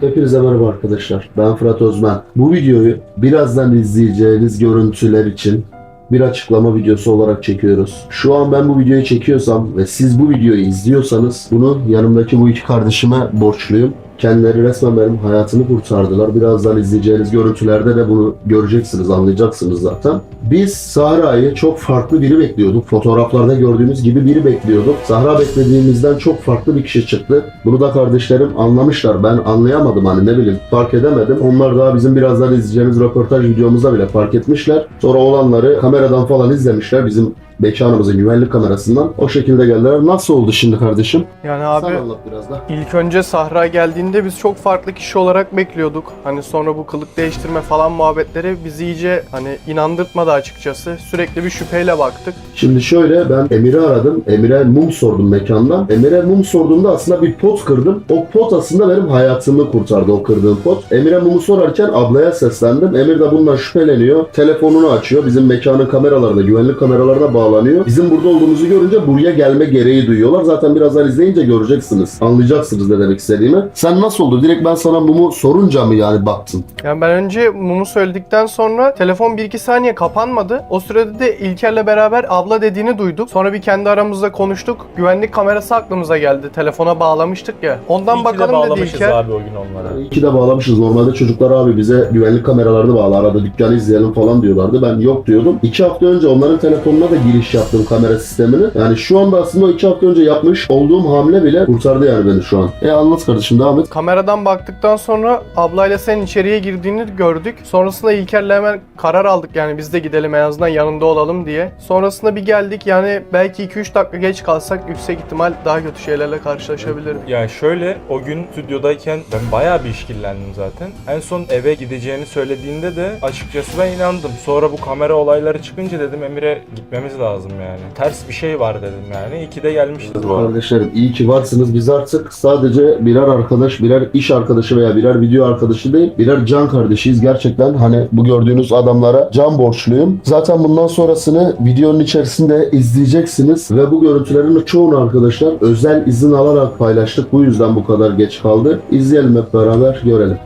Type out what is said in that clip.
Hepinize merhaba arkadaşlar. Ben Fırat Özmen. Bu videoyu birazdan izleyeceğiniz görüntüler için bir açıklama videosu olarak çekiyoruz. Şu an ben bu videoyu çekiyorsam ve siz bu videoyu izliyorsanız bunu yanımdaki bu iki kardeşime borçluyum. Kendileri resmen benim hayatımı kurtardılar. Birazdan izleyeceğiniz görüntülerde de bunu göreceksiniz, anlayacaksınız zaten. Biz Sahra'yı çok farklı biri bekliyorduk. Fotoğraflarda gördüğümüz gibi biri bekliyorduk. Sahra beklediğimizden çok farklı bir kişi çıktı. Bunu da kardeşlerim anlamışlar. Ben anlayamadım hani ne bileyim fark edemedim. Onlar daha bizim birazdan izleyeceğimiz röportaj videomuzda bile fark etmişler. Sonra olanları kameradan falan izlemişler. Bizim mekanımızın güvenlik kamerasından. O şekilde geldiler. Nasıl oldu şimdi kardeşim? Yani Sen abi anlat biraz da. ilk önce Sahra geldiğinde biz çok farklı kişi olarak bekliyorduk. Hani sonra bu kılık değiştirme falan muhabbetleri bizi iyice hani inandırtmadı açıkçası. Sürekli bir şüpheyle baktık. Şimdi şöyle ben Emir'i aradım. Emir'e mum sordum mekandan. Emir'e mum sorduğumda aslında bir pot kırdım. O pot aslında benim hayatımı kurtardı o kırdığım pot. Emir'e mumu sorarken ablaya seslendim. Emir de bundan şüpheleniyor. Telefonunu açıyor. Bizim mekanın kameralarına, güvenlik kameralarına bağlanıyor. Bizim burada olduğumuzu görünce buraya gelme gereği duyuyorlar. Zaten birazdan izleyince göreceksiniz. Anlayacaksınız ne demek istediğimi. Sen nasıl oldu? Direkt ben sana mumu sorunca mı yani baktın? Yani ben önce mumu söyledikten sonra telefon 1-2 saniye kapanmadı. O sürede de İlker'le beraber abla dediğini duyduk. Sonra bir kendi aramızda konuştuk. Güvenlik kamerası aklımıza geldi. Telefona bağlamıştık ya. Ondan İyi ki de bakalım dedi bağlamışız İlker. abi o gün onlara. İyi ki de bağlamışız. Normalde çocuklar abi bize güvenlik kameralarını bağla arada dükkanı izleyelim falan diyorlardı. Ben yok diyordum. İki hafta önce onların telefonuna da giriş yaptım kamera sistemini. Yani şu anda aslında iki hafta önce yapmış olduğum hamle bile kurtardı yani beni şu an. E anlat kardeşim devam et. Kameradan baktıktan sonra ablayla sen içeriye girdiğini gördük. Sonrasında İlker'le hemen karar aldık yani biz de gidelim en azından yanında olalım diye. Sonrasında bir geldik yani belki 2-3 dakika geç kalsak yüksek ihtimal daha kötü şeylerle karşılaşabilirdik. Yani şöyle o gün stüdyodayken ben bayağı bir işkillendim zaten. En son eve gideceğini söylediğinde de açıkçası ben inandım. Sonra bu kamera olayları çıkınca dedim Emir'e gitmemiz lazım yani. Ters bir şey var dedim yani. İyi ki de gelmişiz bu. Kardeşlerim iyi ki varsınız. Biz artık sadece birer arkadaş, birer iş arkadaşı veya birer video arkadaşı değil, birer can kardeşiyiz. Gerçekten hani bu gördüğünüz adamlara can borçluyum. Zaten bundan sonrasını videonun içerisinde izleyeceksiniz ve bu görüntülerin çoğunu arkadaşlar özel izin alarak paylaştık. Bu yüzden bu kadar geç kaldı. İzleyelim hep beraber görelim.